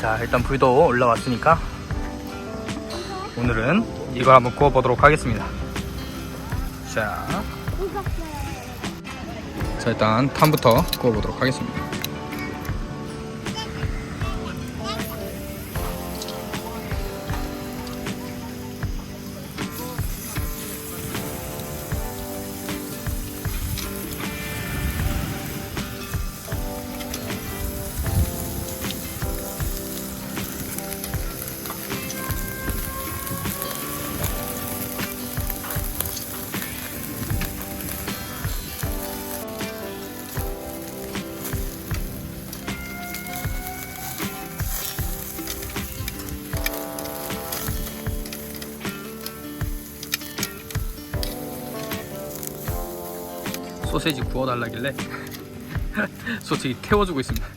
자 일단 불도 올라왔으니까 오늘은 이걸 한번 구워보도록 하겠습니다. 자, 자 일단 탐부터 구워보도록 하겠습니다 소세지 구워달라길래 소세지 태워주고 있습니다.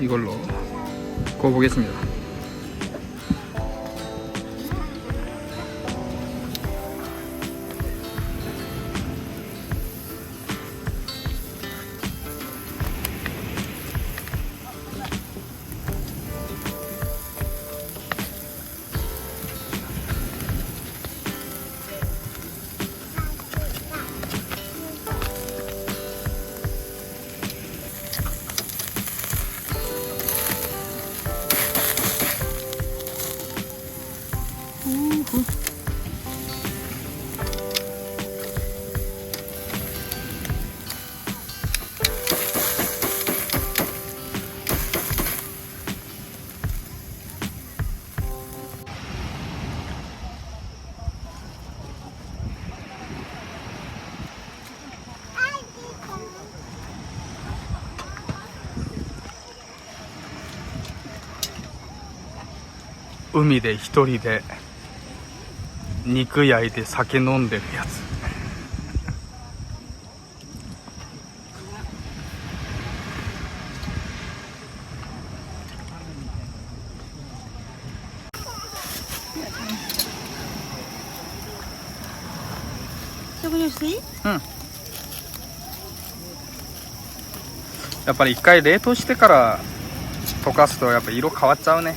이걸로 구워보겠습니다. 海で一人で肉焼いて酒飲んでるやつ。食事していい？やっぱり一回冷凍してから溶かすとやっぱ色変わっちゃうね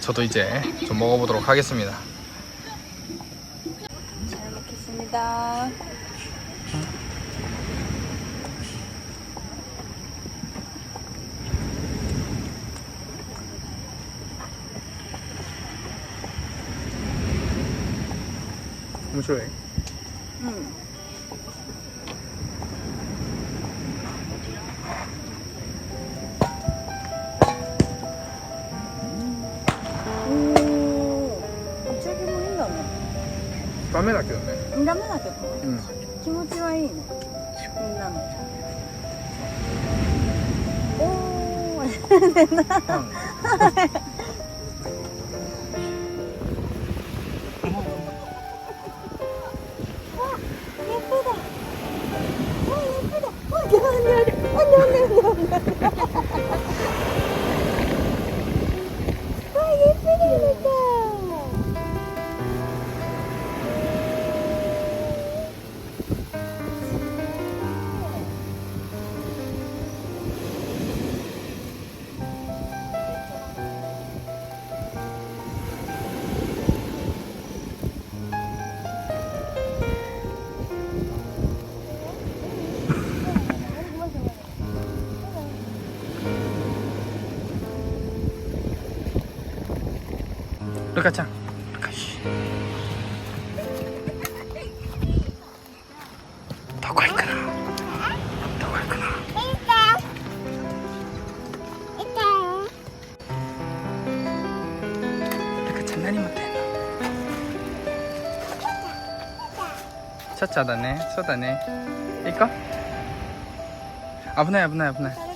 저도 이제 좀 먹어보도록 하겠습니다. 잘 먹겠습니다. 무쇼 ダメだけどね。ダメだけどね、うん、気持ちはいいね。みんなの。おお 가자. 더 갈거나. 더 갈거나. 일단. 일단. 내가 장난이 못해. 차차다네, 쏘다네. 이거? 아브나이, 아브나이, 아브나이.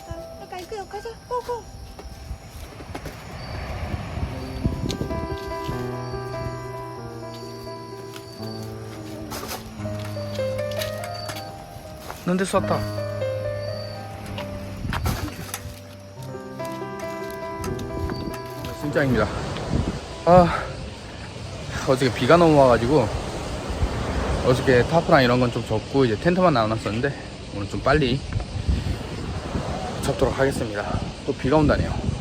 이런 데 쐈다. 진짜입니다. 아 어저께 비가 너무 와가지고 어저께 타프랑 이런 건좀 접고 이제 텐트만 나눴었는데 오늘 좀 빨리 잡도록 하겠습니다. 또 비가 온다네요.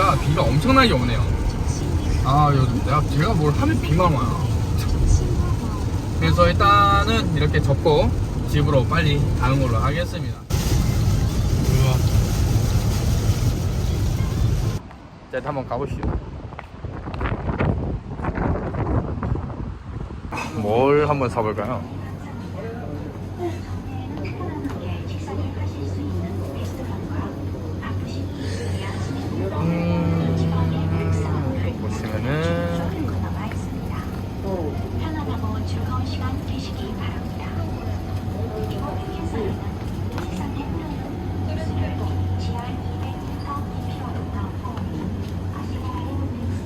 나니까 비가 엄청나게 오네요 아 요, 내가 제가 뭘 하면 비만 와요 그래서 일단은 이렇게 접고 집으로 빨리 가는 걸로 하겠습니다 우와. 자 일단 한번 가보시죠 뭘 한번 사볼까요?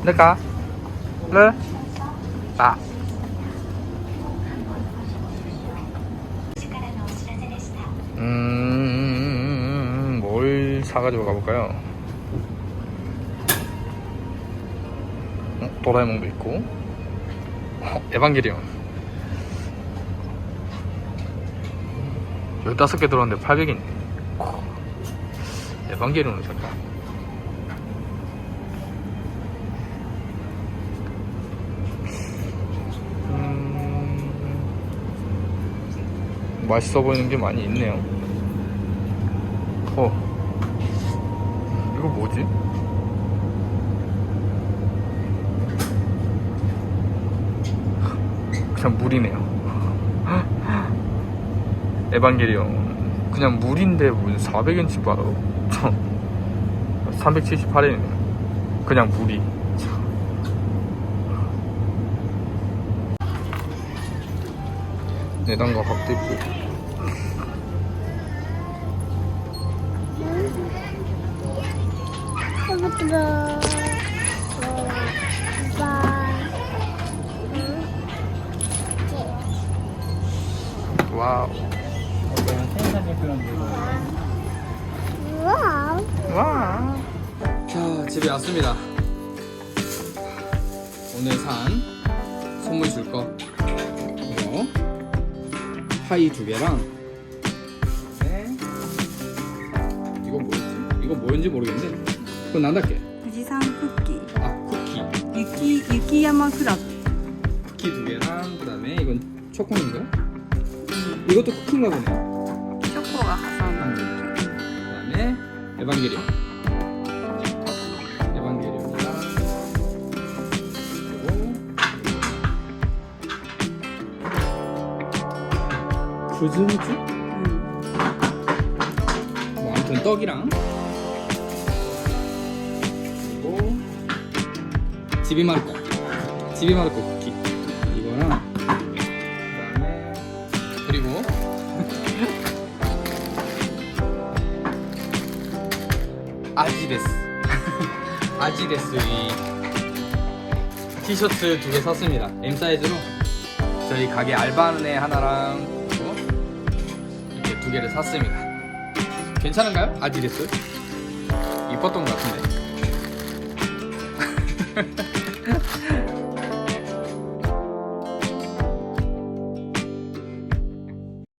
내가를 봐. 음, 뭘 사가지고 가볼까요? 어, 도라에몽도 있고, 어, 에반게리온. 15개 들어왔는데 800이네. 에반게리온을 살까? 맛있어 보이는 게 많이 있네요. 어. 이거 뭐지? 그냥 물이네요. 에반게리온. 그냥 물인데 무슨 400엔치 받아. 378엔이네. 그냥 물이. 내단과. 부들어 와우. 우와 와. 자, 집에 왔습니다. 오늘 산 선물 줄 거. 이거 하이 두 개랑 네. 이건 뭐였지? 이건 뭐였지 모르겠는데 그건 난다께 부지산 쿠키. 아 쿠키. 유키 유키야마 크랍 쿠키 두 개랑 그 다음에 이건 초코인가? 이것도 쿠키인가 보네요 초코가 가상 그 다음에 에반게리온. 구즈무즈? 응. 뭐 아무튼 떡이랑. 그리고 지비마르코 지비마르코 쿠키 이거랑 그다음에 그리고 아지데스. 아지데스 이 티셔츠 두 개 샀습니다. M 사이즈로. 저희 가게 알바하는 애 하나랑 두 개를 샀습니다 괜찮은가요? 아디레스? 이뻤던 것 같은데